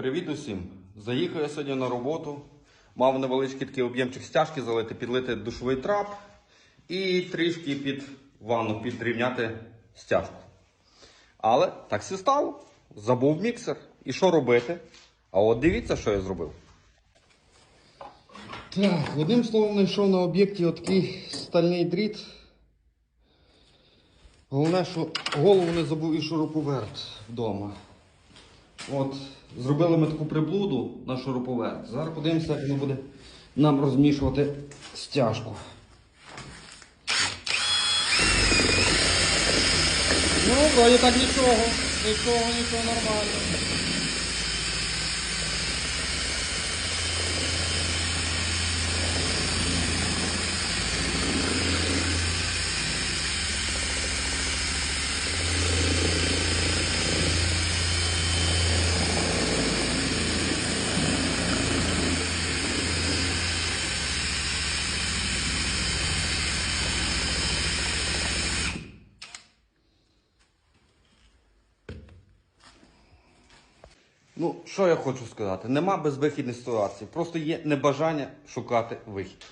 Привіт усім! Заїхав я сьогодні на роботу. Мав невеличкий такий об'ємчик стяжки залити, підлити душовий трап і трішки під ванну підрівняти стяжку. Але так все стало. Забув міксер. І що робити? А от дивіться, що я зробив. Так, одним словом, знайшов на об'єкті отакий стальний дріт. Головне, що голову не забув і шуруповерт вдома. От, зробили ми таку приблуду на шуруповерт. Зараз подивимося, як воно буде нам розмішувати стяжку. Ну, вроді так нічого. Нічого, нічого нормально. Ну, що я хочу сказати? Нема безвихідних ситуацій, Просто є небажання шукати вихід.